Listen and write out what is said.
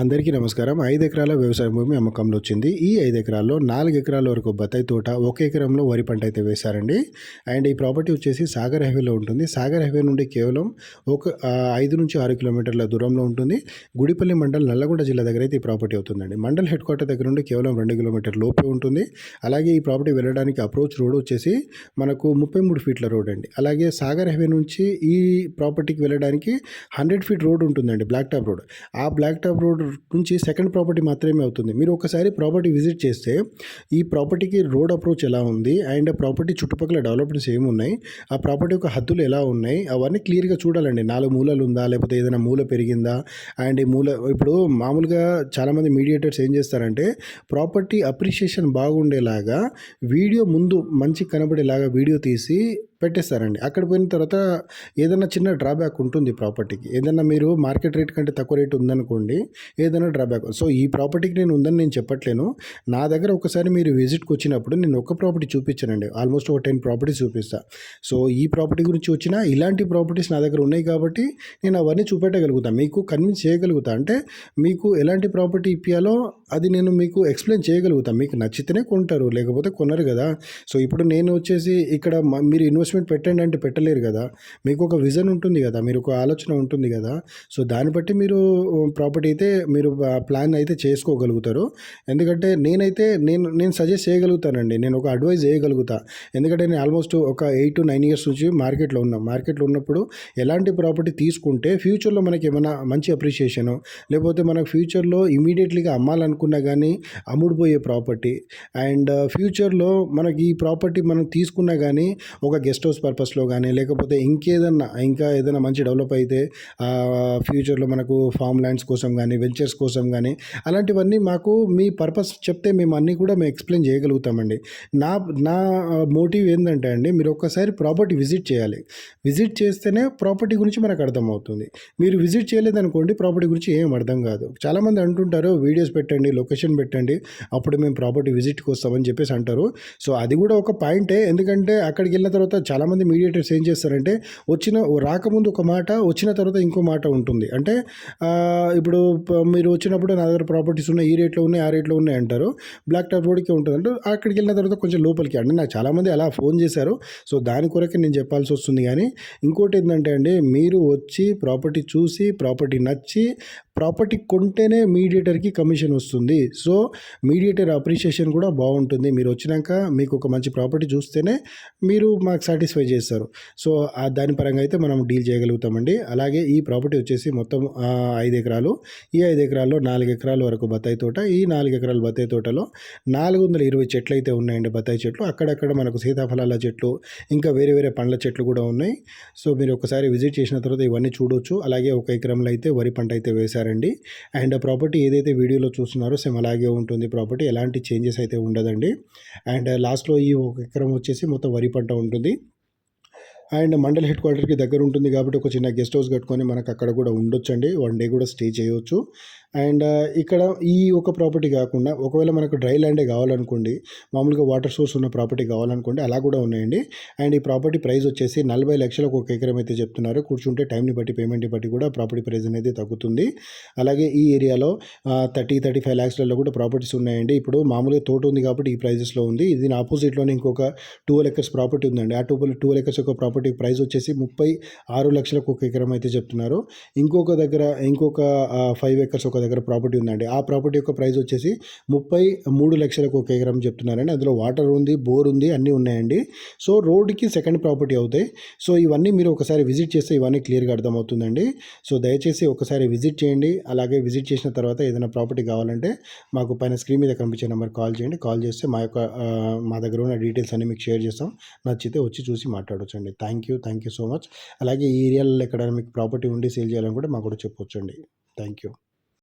అందరికీ నమస్కారం. ఐదు ఎకరాల వ్యవసాయ భూమి అమ్మకంలో వచ్చింది. ఈ ఐదు ఎకరాల్లో నాలుగు ఎకరాల వరకు బత్తాయి తోట ఒక ఎకరంలో వరి పంట అయితే వేశారండి. అండ్ ఈ ప్రాపర్టీ వచ్చేసి సాగర్ హైవేలో ఉంటుంది. సాగర్ హైవే నుండి కేవలం ఒక ఐదు నుంచి ఆరు కిలోమీటర్ల దూరంలో ఉంటుంది. గుడిపల్లి మండల్ నల్లగొండ జిల్లా దగ్గర అయితే ఈ ప్రాపర్టీ అవుతుందండి. మండల్ హెడ్ క్వార్టర్ దగ్గర నుండి కేవలం రెండు కిలోమీటర్ లోపే ఉంటుంది. అలాగే ఈ ప్రాపర్టీ వెళ్ళడానికి అప్రోచ్ రోడ్ వచ్చేసి మనకు ముప్పై మూడు ఫీట్ల రోడ్ అండి. అలాగే సాగర్ హైవే నుంచి ఈ ప్రాపర్టీకి వెళ్ళడానికి హండ్రెడ్ ఫీట్ రోడ్ ఉంటుందండి బ్లాక్ టాప్ రోడ్. ఆ బ్లాక్ టాప్ రోడ్ నుంచి సెకండ్ ప్రాపర్టీ మాత్రమే అవుతుంది. మీరు ఒకసారి ప్రాపర్టీ విజిట్ చేస్తే ఈ ప్రాపర్టీకి రోడ్ అప్రోచ్ ఎలా ఉంది? అండ్ ప్రాపర్టీ చుట్టుపక్కల డెవలప్మెంట్స్ ఏమున్నాయి ఆ ప్రాపర్టీ యొక్క హద్దులు ఎలా ఉన్నాయి? అవన్నీ క్లియర్గా చూడాలండి. నాలుగు మూలలు ఉందా? లేకపోతే ఏదైనా మూల పెరిగిందా? అండ్ ఈ మూల ఇప్పుడు మామూలుగా చాలామంది మీడియేటర్స్ ఏం చేస్తారంటే ప్రాపర్టీ అప్రిషియేషన్ బాగుండేలాగా వీడియో ముందు మంచి కనబడేలాగా వీడియో తీసి పెట్టేస్తారండి. అక్కడ పోయిన తర్వాత ఏదైనా చిన్న డ్రాబ్యాక్ ఉంటుంది ప్రాపర్టీకి. ఏదైనా మీరు మార్కెట్ రేట్ కంటే తక్కువ రేట్ ఉందనుకోండి ఏదైనా డ్రాబ్యాక్. సో ఈ ప్రాపర్టీకి నేను ఉందని నేను చెప్పట్లేను. నా దగ్గర ఒకసారి మీరు విజిట్కి వచ్చినప్పుడు నేను ఒక ప్రాపర్టీ చూపించానండి. ఆల్మోస్ట్ ఒక టెన్ ప్రాపర్టీస్ చూపిస్తా. సో ఈ ప్రాపర్టీ గురించి వచ్చిన ఇలాంటి ప్రాపర్టీస్ నా దగ్గర ఉన్నాయి కాబట్టి నేను అవన్నీ చూపెట్టగలుగుతాను మీకు కన్విన్స్ చేయగలుగుతా. అంటే మీకు ఎలాంటి ప్రాపర్టీ ఇప్పియాలో అది నేను మీకు ఎక్స్ప్లెయిన్ చేయగలుగుతాను మీకు నచ్చితేనే కొంటారు లేకపోతే కొనరు కదా. సో ఇప్పుడు నేను వచ్చేసి ఇక్కడ మ- మీరు ఇన్వెస్ట్మెంట్ పెట్టండి అంటే పెట్టలేరు కదా. మీకు ఒక విజన్ ఉంటుంది కదా మీరు ఒక ఆలోచన ఉంటుంది కదా. సో దాన్ని బట్టి మీరు ప్రాపర్టీ అయితే మీరు ప్లాన్ అయితే చేసుకోగలుగుతారు. ఎందుకంటే నేనైతే నేను నేను సజెస్ట్ చేయగలుగుతానండి. నేను ఒక అడ్వైజ్ చేయగలుగుతా. ఎందుకంటే నేను ఆల్మోస్ట్ ఒక ఎయిట్ టు నైన్ ఇయర్స్ నుంచి మార్కెట్లో ఉన్నా. మార్కెట్లో ఉన్నప్పుడు ఎలాంటి ప్రాపర్టీ తీసుకుంటే ఫ్యూచర్లో మనకి ఏమైనా మంచి అప్రిషియేషను లేకపోతే మనకు ఫ్యూచర్లో ఇమీడియట్లీగా అనుకున్నా కానీ అమ్ముడుపోయే ప్రాపర్టీ. అండ్ ఫ్యూచర్లో మనకి ఈ ప్రాపర్టీ మనం తీసుకున్నా కానీ ఒక గెస్ట్ హౌస్ పర్పస్లో కానీ లేకపోతే ఇంకేదన్నా ఇంకా ఏదైనా మంచి డెవలప్ అయితే ఫ్యూచర్లో మనకు ఫామ్ ల్యాండ్స్ కోసం కానీ వెంచర్స్ కోసం కానీ అలాంటివన్నీ మాకు మీ పర్పస్ చెప్తే మేము అన్నీ కూడా మేము ఎక్స్ప్లెయిన్ చేయగలుగుతామండి. నా నా మోటివ్ ఏంటంటే అండి మీరు ఒక్కసారి ప్రాపర్టీ విజిట్ చేయాలి. విజిట్ చేస్తేనే ప్రాపర్టీ గురించి మనకు అర్థమవుతుంది. మీరు విజిట్ చేయలేదనుకోండి ప్రాపర్టీ గురించి ఏం అర్థం కాదు. చాలామంది అంటుంటారు వీడియోస్ పెట్టండి లొకేషన్ పెట్టండి అప్పుడు మేము ప్రాపర్టీ విజిట్కి వస్తామని చెప్పేసి అంటారు. సో అది కూడా ఒక పాయింటే ఎందుకంటే అక్కడికి వెళ్ళిన తర్వాత చాలామంది మీడియేటర్స్ ఏం చేస్తారంటే వచ్చిన రాకముందు ఒక మాట వచ్చిన తర్వాత ఇంకో మాట ఉంటుంది. అంటే ఇప్పుడు మీరు వచ్చినప్పుడు నా దగ్గర ప్రాపర్టీస్ ఉన్నాయి ఈ రేట్లో ఉన్నాయి ఆ రేట్లో ఉన్నాయి అంటారు. బ్లాక్ టాప్ రోడ్కి ఉంటుంది. అంటే అక్కడికి వెళ్ళిన తర్వాత కొంచెం లోపలికి అంటే నాకు చాలామంది అలా ఫోన్ చేశారు. సో దాని కొరకే నేను చెప్పాల్సి వస్తుంది. కానీ ఇంకోటి ఏంటంటే అండి మీరు వచ్చి ప్రాపర్టీ చూసి ప్రాపర్టీ నచ్చి ప్రాపర్టీ కొంటేనే మీడియేటర్కి కమిషన్ వస్తుంది. సో మీడియేటర్ అప్రిషియేషన్ కూడా బాగుంటుంది. మీరు వచ్చినాక మీకు ఒక మంచి ప్రాపర్టీ చూస్తేనే మీరు మాకు సాటిస్ఫై చేస్తారు. సో దాని పరంగా అయితే మనం డీల్ చేయగలుగుతామండి. అలాగే ఈ ప్రాపర్టీ వచ్చేసి మొత్తం ఐదు ఎకరాలు ఈ ఐదు ఎకరాల్లో నాలుగు ఎకరాల వరకు బత్తాయి తోట ఈ నాలుగు ఎకరాల బత్తాయి తోటలో నాలుగు వందల ఇరవై చెట్లు అయితే ఉన్నాయండి బత్తాయి చెట్లు. అక్కడక్కడ మనకు సీతాఫలాల చెట్లు ఇంకా వేరే వేరే పండ్ల చెట్లు కూడా ఉన్నాయి. సో మీరు ఒకసారి విజిట్ చేసిన తర్వాత ఇవన్నీ చూడొచ్చు. అలాగే ఒక ఎకరంలో అయితే వరి పంట అయితే వేశారు. వేశారండి అండ్ ప్రాపర్టీ ఏదైతే వీడియోలో చూస్తున్నారో సేమ్ అలాగే ఉంటుంది ప్రాపర్టీ. ఎలాంటి చేంజెస్ అయితే ఉండదండి. అండ్ లాస్ట్లో ఈ ఒక ఎకరం వచ్చేసి మొత్తం వరి పంట ఉంటుంది. అండ్ మండల్ హెడ్ క్వార్టర్కి దగ్గర ఉంటుంది కాబట్టి ఒక చిన్న గెస్ట్ హౌస్ కట్టుకొని మనకు అక్కడ కూడా ఉండొచ్చండి. వన్ డే కూడా స్టే చేయవచ్చు అండ్ ఇక్కడ ఈ ఒక ప్రాపర్టీ కాకుండా ఒకవేళ మనకు డ్రై ల్యాండే కావాలనుకోండి మామూలుగా వాటర్ సోర్స్ ఉన్న ప్రాపర్టీ కావాలనుకోండి అలా కూడా ఉన్నాయండి. అండ్ ఈ ప్రాపర్టీ ప్రైస్ వచ్చేసి నలభై లక్షలకు ఒక ఎకరం అయితే చెప్తున్నారు. కూర్చుంటే టైంని బట్టి పేమెంట్ని బట్టి కూడా ప్రాపర్టీ ప్రైస్ అనేది తగ్గుతుంది. అలాగే ఈ ఏరియాలో థర్టీ థర్టీ ఫైవ్ ల్యాక్స్లలో కూడా ప్రాపర్టీస్ ఉన్నాయండి. ఇప్పుడు మామూలుగా తోట ఉంది కాబట్టి ఈ ప్రైజెస్లో ఉంది. దీని ఆపోజిట్లోనే ఇంకొక టూ ఎకర్స్ ప్రాపర్టీ ఉందండి. ఆ టూ టూ ఎకర్స్ యొక్క ప్రాపర్టీ ప్రైస్ వచ్చేసి ముప్పై ఆరు లక్షలకు ఒక ఎకరం అయితే చెప్తున్నారు. ఇంకొక దగ్గర ఇంకొక ఫైవ్ ఎకర్స్ ఒక దగ్గర ప్రాపర్టీ ఉందండి. ఆ ప్రాపర్టీ యొక్క ప్రైస్ వచ్చేసి ముప్పై మూడు లక్షలకు ఒక ఎకరం చెప్తున్నారండి. అందులో వాటర్ ఉంది బోర్ ఉంది అన్నీ ఉన్నాయండి. సో రోడ్కి సెకండ్ ప్రాపర్టీ అవుతాయి. సో ఇవన్నీ మీరు ఒకసారి విజిట్ చేస్తే ఇవన్నీ క్లియర్గా అర్థమవుతుందండి. సో దయచేసి ఒకసారి విజిట్ చేయండి. అలాగే విజిట్ చేసిన తర్వాత ఏదైనా ప్రాపర్టీ కావాలంటే మాకు పైన స్క్రీన్ మీద కనిపించే నెంబర్ కాల్ చేయండి. కాల్ చేస్తే మా యొక్క మా దగ్గర ఉన్న డీటెయిల్స్ అన్ని మీకు షేర్ చేస్తాం. నచ్చితే వచ్చి చూసి మాట్లాడవచ్చు అండి thank you thank you so much. అలాగే ఈ ఏరియాలో ఎక్కడైనా మీకు ప్రాపర్టీ ఉండి సేల్ చేయాలని కూడా మాకు కూడా చెప్పొచ్చండి. Thank you.